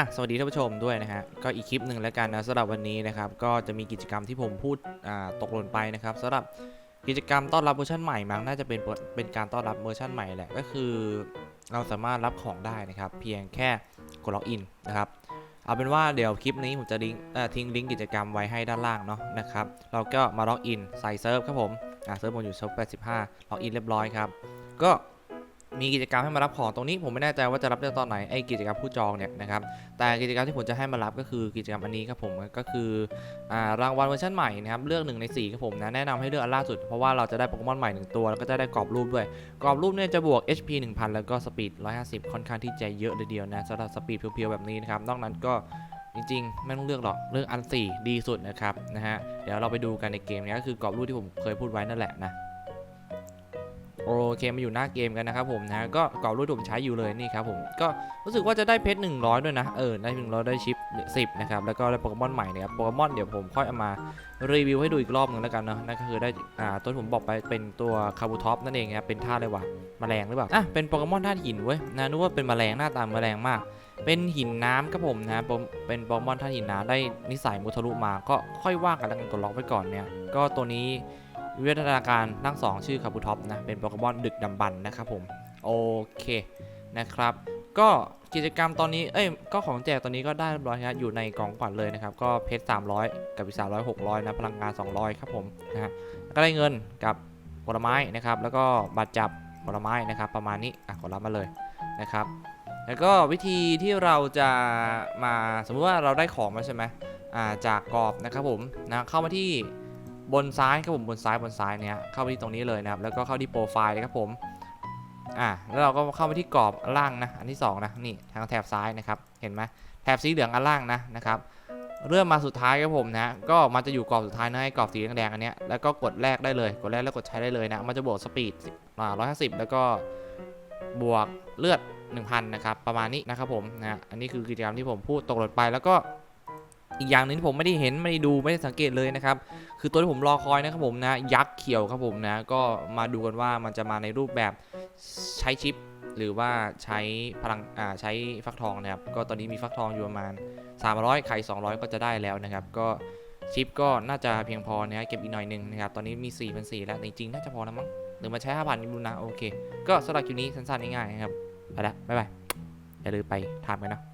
อะสวัสดีท่านผู้ชมด้วยนะฮะก็อีกคลิปหนึ่งแล้วกันนะสำหรับวันนี้นะครับก็จะมีกิจกรรมที่ผมพูดอ่าตกหล่นไปนะครับสำหรับกิจกรรมต้อนรับเวอร์ชันใหม่มั้งน่าจะเป็นเป็นการต้อนรับเวอร์ชันใหม่แหละก็คือเราสามารถรับของได้นะครับ เพียงแค่กดล็อกอินนะครับเอาเป็นว่าเดี๋ยวคลิปนี้ผมจะลิงทิ้งลิงก์กิจกรรมไว้ให้ด้านล่างเนาะนะครับเราก็มาล็อกอินใส่เซิร์ฟครับผมอ่าเซิร์ฟผมอยู่เซิร์ฟ85ล็อกอินเรียบร้อยครับก็ มีกิจกรรมให้มารับของตรงนี้ผมไม่แน่ใจว่าจะรับได้ตอนไหนไอ้กิจกรรมผู้จองเนี่ยนะครับแต่กิจกรรมที่ผมจะให้มารับก็คือกิจกรรมอันนี้ครับผมก็คืออ่ารางวัลเวอร์ชันใหม่นะครับเลือกหนึ่งใน4ครับผมนะแนะนำให้เลือกอันล่าสุดเพราะว่าเราจะได้โปเกมอนใหม่หนึ่งตัวแล้วก็จะได้กรอบรูปด้วยกรอบรูปเนี่ยจะบวก HP 1000 แล้วก็สปีด150 ค่อนข้างที่จะเยอะเลยเดียวนะสำหรับสปีดเพียวๆแบบนี้นะครับนอกนั้นก็จริงๆ ไม่ต้องเลือกหรอกเลือกอัน 4 ดีสุดนะครับนะฮะเดี๋ยวเราไปดูกันในเกมนี้ก็คือกรอบรูปที่ผมเคยพูดไว้นั่นแหละนะ โอเคมาอยู่หน้าเกมกันนะครับผมนะก็กรอบรูปที่ผมใช้อยู่เลยนี่ครับผมก็รู้สึกว่าจะได้เพชร100 ด้วยนะเออได้100ได้ชิป10นะครับแล้วก็ได้โปเกมอนใหม่นะครับโปเกมอนเดี๋ยวผมค่อยเอามารีวิวให้ดูอีกรอบหนึงแล้วกันเนาะนั่นก็คือได้อ่าตัวผมบอกไปเป็นตัวคาบูท็อปนั่นเองครับเป็นท่าเลยว่ะแมลงหรือเปล่าอะเป็นโปเกมอนธาหินเว้ยนะนึกว่าเป็นแมลงหน้าตาแมลงมาก เป็นหินน้ำครับผมนะเป็นโปเกมอนธาหินน้ำได้นิสัยมุทะลุมาก็ค่อยว่ากันแล้วกันกดล็อกไว้ก่อนเนี่ยก็ตัวนี้ วิวัฒนาการทั้งสองชื่อคาบูท็อปนะ เป็นโปเกมอนดึกดำบรรพ์นะครับผม โอเคนะครับ ก็กิจกรรมตอนนี้ เอ้ย ก็ของแจกตอนนี้ก็ได้เรียบร้อยครับอยู่ในกล่องขวัญเลยนะครับ ก็เพชร300 กับอีก300 600 นะ พลังงาน 200 ครับผมนะฮะก็ได้เงินกับผลไม้นะครับ แล้วก็บัตรจับผลไม้นะครับ ประมาณนี้ อะกดรับมาเลยนะครับ แล้วก็วิธีที่เราจะมา สมมติว่าเราได้ของมาใช่ไหมอ่า จากกรอบนะครับผม นะ เข้ามาที่ บนซ้ายครับผมบนซ้ายบนซ้ายเนี้ยเข้าไปที่ตรงนี้เลยนะครับแล้วก็เข้าที่โปรไฟล์นะครับผมอ่าแล้วเราก็เข้าไปที่กรอบล่างนะอันที่สองนะนี่ทางแถบซ้ายนะครับเห็นไหมแถบสีเหลืองอันล่างนะนะครับเริ่มมาสุดท้ายครับผมนะก็มันจะอยู่กรอบสุดท้ายนะให้กรอบสีแดงอันเนี้ยแล้วก็กดแรกได้เลยกดแรกแล้วกดใช้ได้เลยนะมันจะบวกสปีดอ่า150แล้วก็บวกเลือด 1,000 นะครับ ประมาณนี้นะครับผมนะอันนี้คือกิจกรรมที่ผมพูดตกหล่นไปแล้วก็ อีกอย่างหนึ่งที่ผมไม่ได้เห็นไม่ได้ดูไม่ได้สังเกตเลยนะครับคือตัวที่ผมรอคอยนะครับผมนะยักษ์เขียวครับผมนะก็มาดูกันว่ามันจะมาในรูปแบบใช้ชิป หรือว่าใช้พลังอ่าใช้ฟักทองนะครับก็ตอนนี้มีฟักทองอยู่ประมาณ 300 ไข่ 200 ก็จะได้แล้วนะครับ ก็ชิปก็น่าจะเพียงพอนะเก็บอีกหน่อยนึงนะครับตอนนี้มี4 0 0 4แล้วจริงๆน่าจะพอแล้วมั้งหรือมาใช้5,000ดูนะโอเค ก็สำหรับคลิปนี้สั้นๆง่ายๆนะครับไปล้วบ๊ายบายอย่าลืมไปทำกันนะ